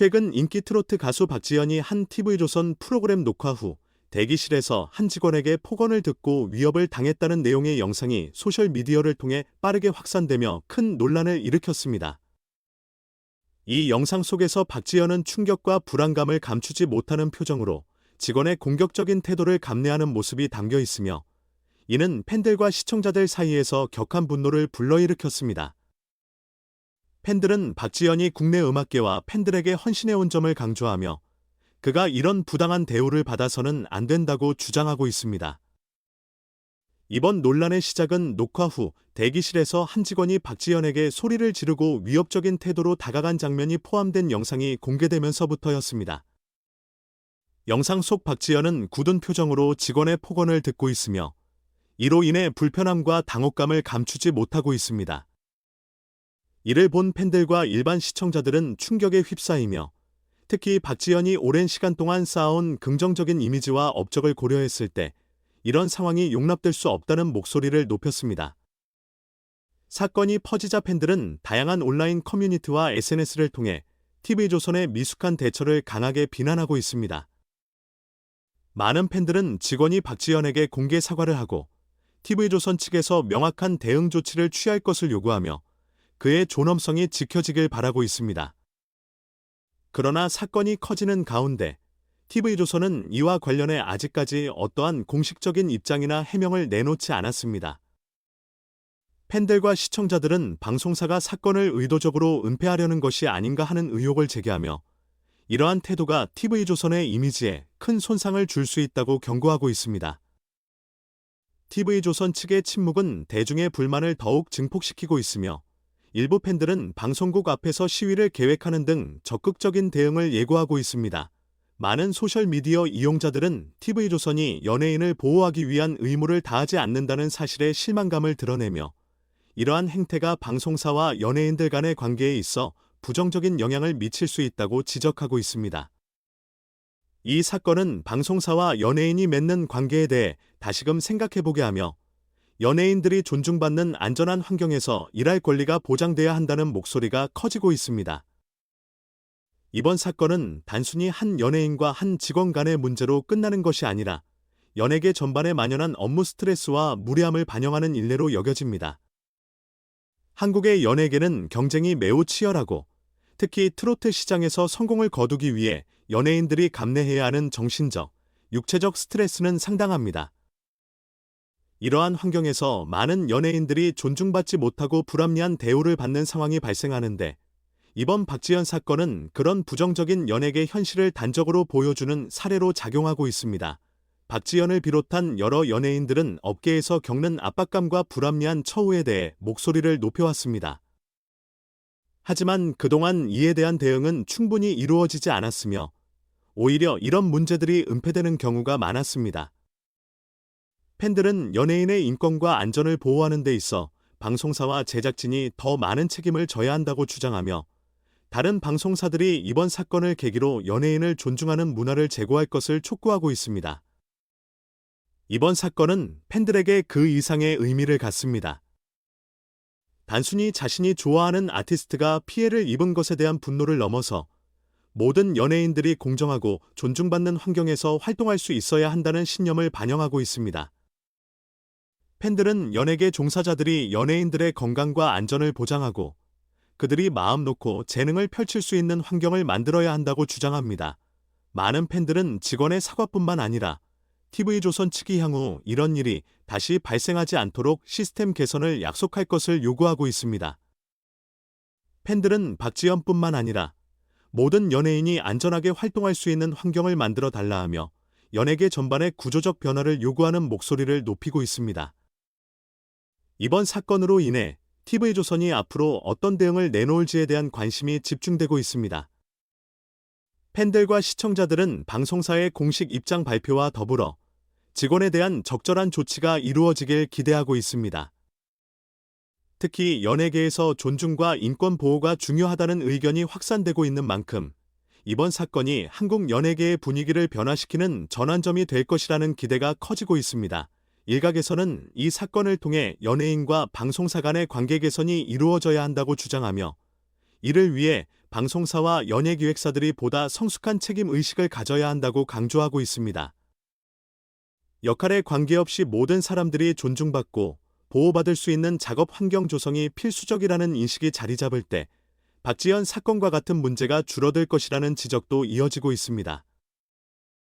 최근 인기 트로트 가수 박지연이 한 TV조선 프로그램 녹화 후 대기실에서 한 직원에게 폭언을 듣고 위협을 당했다는 내용의 영상이 소셜미디어를 통해 빠르게 확산되며 큰 논란을 일으켰습니다. 이 영상 속에서 박지연은 충격과 불안감을 감추지 못하는 표정으로 직원의 공격적인 태도를 감내하는 모습이 담겨 있으며 이는 팬들과 시청자들 사이에서 격한 분노를 불러일으켰습니다. 팬들은 박지연이 국내 음악계와 팬들에게 헌신해온 점을 강조하며 그가 이런 부당한 대우를 받아서는 안 된다고 주장하고 있습니다. 이번 논란의 시작은 녹화 후 대기실에서 한 직원이 박지연에게 소리를 지르고 위협적인 태도로 다가간 장면이 포함된 영상이 공개되면서부터였습니다. 영상 속 박지연은 굳은 표정으로 직원의 폭언을 듣고 있으며 이로 인해 불편함과 당혹감을 감추지 못하고 있습니다. 이를 본 팬들과 일반 시청자들은 충격에 휩싸이며 특히 박지연이 오랜 시간 동안 쌓아온 긍정적인 이미지와 업적을 고려했을 때 이런 상황이 용납될 수 없다는 목소리를 높였습니다. 사건이 퍼지자 팬들은 다양한 온라인 커뮤니티와 SNS를 통해 TV조선의 미숙한 대처를 강하게 비난하고 있습니다. 많은 팬들은 직원이 박지연에게 공개 사과를 하고 TV조선 측에서 명확한 대응 조치를 취할 것을 요구하며 그의 존엄성이 지켜지길 바라고 있습니다. 그러나 사건이 커지는 가운데 TV조선은 이와 관련해 아직까지 어떠한 공식적인 입장이나 해명을 내놓지 않았습니다. 팬들과 시청자들은 방송사가 사건을 의도적으로 은폐하려는 것이 아닌가 하는 의혹을 제기하며 이러한 태도가 TV조선의 이미지에 큰 손상을 줄 수 있다고 경고하고 있습니다. TV조선 측의 침묵은 대중의 불만을 더욱 증폭시키고 있으며 일부 팬들은 방송국 앞에서 시위를 계획하는 등 적극적인 대응을 예고하고 있습니다. 많은 소셜미디어 이용자들은 TV조선이 연예인을 보호하기 위한 의무를 다하지 않는다는 사실에 실망감을 드러내며 이러한 행태가 방송사와 연예인들 간의 관계에 있어 부정적인 영향을 미칠 수 있다고 지적하고 있습니다. 이 사건은 방송사와 연예인이 맺는 관계에 대해 다시금 생각해보게 하며 연예인들이 존중받는 안전한 환경에서 일할 권리가 보장돼야 한다는 목소리가 커지고 있습니다. 이번 사건은 단순히 한 연예인과 한 직원 간의 문제로 끝나는 것이 아니라 연예계 전반에 만연한 업무 스트레스와 무례함을 반영하는 일례로 여겨집니다. 한국의 연예계는 경쟁이 매우 치열하고 특히 트로트 시장에서 성공을 거두기 위해 연예인들이 감내해야 하는 정신적, 육체적 스트레스는 상당합니다. 이러한 환경에서 많은 연예인들이 존중받지 못하고 불합리한 대우를 받는 상황이 발생하는데 이번 박지현 사건은 그런 부정적인 연예계 현실을 단적으로 보여주는 사례로 작용하고 있습니다. 박지현을 비롯한 여러 연예인들은 업계에서 겪는 압박감과 불합리한 처우에 대해 목소리를 높여왔습니다. 하지만 그동안 이에 대한 대응은 충분히 이루어지지 않았으며 오히려 이런 문제들이 은폐되는 경우가 많았습니다. 팬들은 연예인의 인권과 안전을 보호하는 데 있어 방송사와 제작진이 더 많은 책임을 져야 한다고 주장하며 다른 방송사들이 이번 사건을 계기로 연예인을 존중하는 문화를 제고할 것을 촉구하고 있습니다. 이번 사건은 팬들에게 그 이상의 의미를 갖습니다. 단순히 자신이 좋아하는 아티스트가 피해를 입은 것에 대한 분노를 넘어서 모든 연예인들이 공정하고 존중받는 환경에서 활동할 수 있어야 한다는 신념을 반영하고 있습니다. 팬들은 연예계 종사자들이 연예인들의 건강과 안전을 보장하고 그들이 마음 놓고 재능을 펼칠 수 있는 환경을 만들어야 한다고 주장합니다. 많은 팬들은 직원의 사과뿐만 아니라 TV조선 측이 향후 이런 일이 다시 발생하지 않도록 시스템 개선을 약속할 것을 요구하고 있습니다. 팬들은 박지연뿐만 아니라 모든 연예인이 안전하게 활동할 수 있는 환경을 만들어 달라 하며 연예계 전반의 구조적 변화를 요구하는 목소리를 높이고 있습니다. 이번 사건으로 인해 TV조선이 앞으로 어떤 대응을 내놓을지에 대한 관심이 집중되고 있습니다. 팬들과 시청자들은 방송사의 공식 입장 발표와 더불어 직원에 대한 적절한 조치가 이루어지길 기대하고 있습니다. 특히 연예계에서 존중과 인권 보호가 중요하다는 의견이 확산되고 있는 만큼 이번 사건이 한국 연예계의 분위기를 변화시키는 전환점이 될 것이라는 기대가 커지고 있습니다. 일각에서는 이 사건을 통해 연예인과 방송사 간의 관계 개선이 이루어져야 한다고 주장하며 이를 위해 방송사와 연예기획사들이 보다 성숙한 책임 의식을 가져야 한다고 강조하고 있습니다. 역할에 관계없이 모든 사람들이 존중받고 보호받을 수 있는 작업 환경 조성이 필수적이라는 인식이 자리 잡을 때 박지현 사건과 같은 문제가 줄어들 것이라는 지적도 이어지고 있습니다.